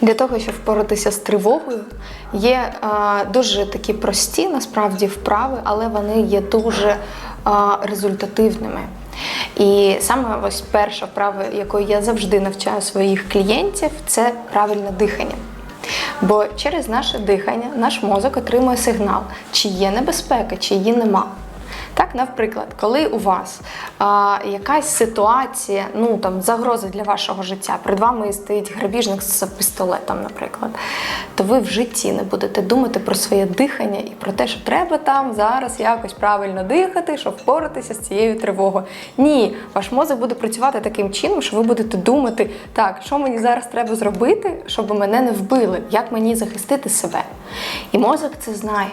Для того, щоб впоратися з тривогою, є е, дуже такі прості насправді вправи, але вони є дуже е, результативними. І саме ось перша вправа, якою я завжди навчаю своїх клієнтів, це правильне дихання. Бо через наше дихання наш мозок отримує сигнал, чи є небезпека, чи її нема. Так, наприклад, коли у вас а, якась ситуація, ну там загроза для вашого життя, перед вами стоїть грабіжник з пістолетом, наприклад, то ви в житті не будете думати про своє дихання і про те, що треба там зараз якось правильно дихати, щоб впоратися з цією тривогою. Ні, ваш мозок буде працювати таким чином, що ви будете думати, так, що мені зараз треба зробити, щоб мене не вбили, як мені захистити себе. І мозок це знає.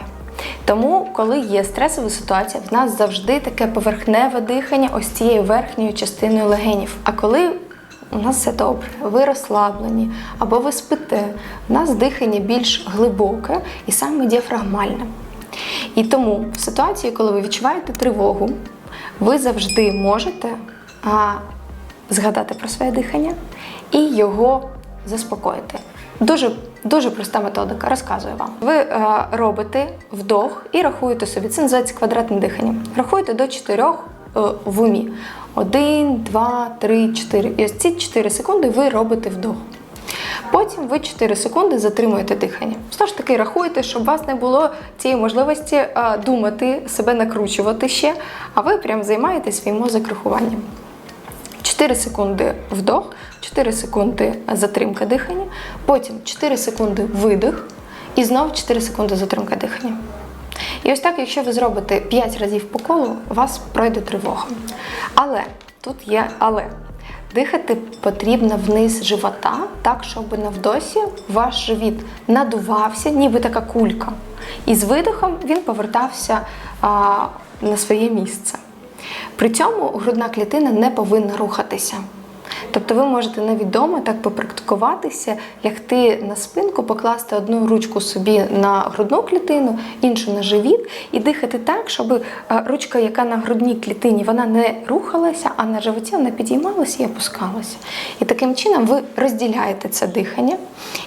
Тому, коли є стресова ситуація, в нас завжди таке поверхневе дихання ось цією верхньою частиною легенів. А коли у нас все добре, ви розслаблені або ви спите, у нас дихання більш глибоке і саме діафрагмальне. І тому в ситуації, коли ви відчуваєте тривогу, ви завжди можете згадати про своє дихання і його заспокоїти. Дуже дуже проста методика, розказую вам. Ви е, робите вдох і рахуєте собі. Це називається квадратне дихання. Рахуєте до чотирьох е, в умі. Один, два, три, чотири. І ось ці 4 секунди ви робите вдох. Потім ви 4 секунди затримуєте дихання. Знову ж таки, рахуйте, щоб у вас не було цієї можливості е, думати, себе накручувати ще, а ви прям займаєте свій мозок рахуванням. 4 секунди вдох, 4 секунди затримка дихання, потім 4 секунди видих і знову 4 секунди затримка дихання. І ось так, якщо ви зробите 5 разів по колу, у вас пройде тривога. Але тут є але. Дихати потрібно вниз живота, так, щоб на вдосі ваш живіт надувався, ніби така кулька. І з видихом він повертався а, на своє місце. При цьому грудна клітина не повинна рухатися. Тобто ви можете навіть вдома так попрактикуватися, лягти на спинку, покласти одну ручку собі на грудну клітину, іншу на живіт, і дихати так, щоб е, ручка, яка на грудній клітині, вона не рухалася, а на животі вона підіймалася і опускалася. І таким чином ви розділяєте це дихання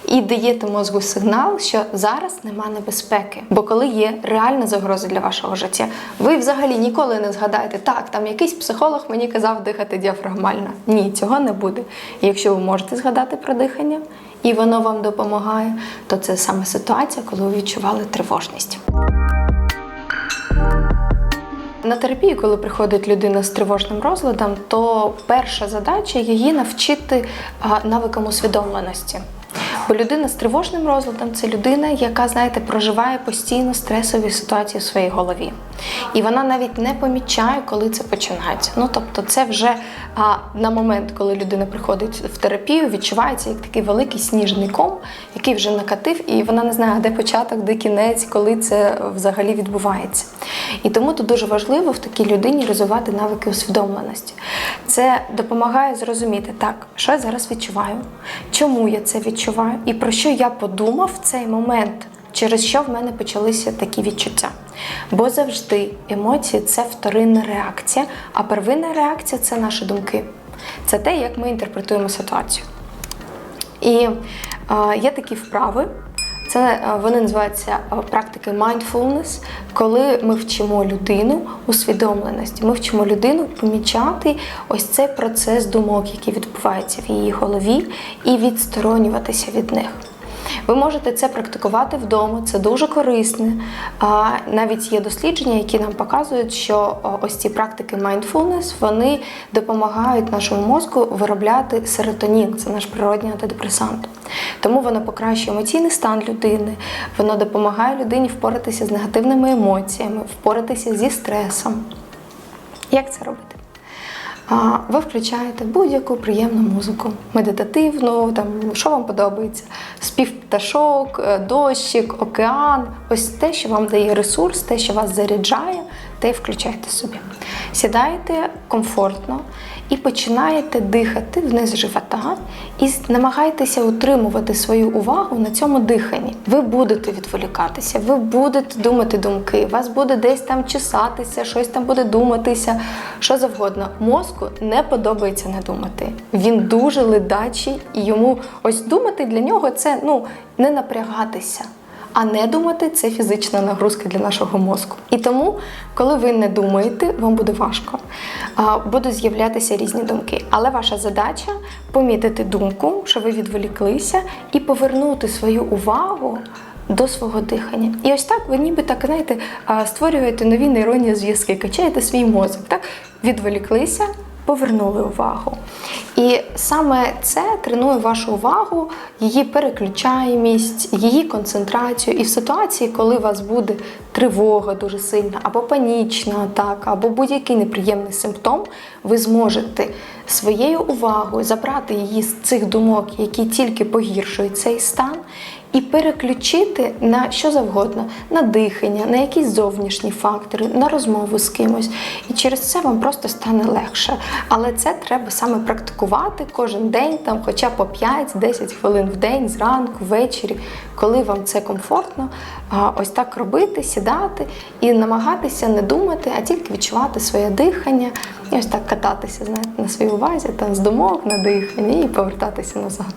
і даєте мозку сигнал, що зараз нема небезпеки. Бо коли є реальна загроза для вашого життя, ви взагалі ніколи не згадаєте, так, там якийсь психолог мені казав дихати діафрагмально. Ні, цього не буде. Якщо ви можете згадати про дихання і воно вам допомагає, то це саме ситуація, коли ви відчували тривожність. На терапію, коли приходить людина з тривожним розладом, то перша задача її навчити навикам усвідомленості. Бо людина з тривожним розладом це людина, яка, знаєте, проживає постійно стресові ситуації в своїй голові. І вона навіть не помічає, коли це починається. Ну тобто, це вже а, на момент, коли людина приходить в терапію, відчувається як такий великий сніжний ком, який вже накатив, і вона не знає, де початок, де кінець, коли це взагалі відбувається. І тому тут дуже важливо в такій людині розвивати навики усвідомленості. Це допомагає зрозуміти, так, що я зараз відчуваю, чому я це відчуваю, і про що я подумав в цей момент, через що в мене почалися такі відчуття. Бо завжди емоції це вторинна реакція, а первинна реакція це наші думки. Це те, як ми інтерпретуємо ситуацію. І е, є такі вправи. Це е, вони називаються е, практики mindfulness, коли ми вчимо людину усвідомленості. Ми вчимо людину помічати ось цей процес думок, який відбувається в її голові, і відсторонюватися від них. Ви можете це практикувати вдома, це дуже корисне. Навіть є дослідження, які нам показують, що ось ці практики mindfulness, вони допомагають нашому мозку виробляти серотонін, це наш природній антидепресант. Тому воно покращує емоційний стан людини, воно допомагає людині впоратися з негативними емоціями, впоратися зі стресом. Як це робити? Ви включаєте будь-яку приємну музику, медитативну, там що вам подобається: спів пташок, е, дощик, океан, ось те, що вам дає ресурс, те, що вас заряджає, те й включайте собі. Сідаєте комфортно і починаєте дихати вниз живота і намагайтеся утримувати свою увагу на цьому диханні. Ви будете відволікатися, ви будете думати думки, вас буде десь там чесатися, щось там буде думатися, що завгодно. Мозку не подобається не думати. Він дуже ледачий, і йому ось думати для нього це ну не напрягатися. А не думати це фізична нагрузка для нашого мозку. І тому, коли ви не думаєте, вам буде важко. Будуть з'являтися різні думки. Але ваша задача помітити думку, що ви відволіклися, і повернути свою увагу до свого дихання. І ось так ви ніби так, знаєте, створюєте нові нейронні зв'язки, качаєте свій мозок. Так? Відволіклися, повернули увагу. І саме це тренує вашу увагу, її переключаємість, її концентрацію. І в ситуації, коли у вас буде тривога дуже сильна, або панічна атака, або будь-який неприємний симптом, ви зможете своєю увагою забрати її з цих думок, які тільки погіршують цей стан. І переключити на що завгодно, на дихання, на якісь зовнішні фактори, на розмову з кимось. І через це вам просто стане легше. Але це треба саме практикувати кожен день, там, хоча по 5-10 хвилин в день, зранку, ввечері, коли вам це комфортно, ось так робити, сідати і намагатися не думати, а тільки відчувати своє дихання, і ось так кататися знаєте, на своїй увазі, там з думок на дихання і повертатися назад.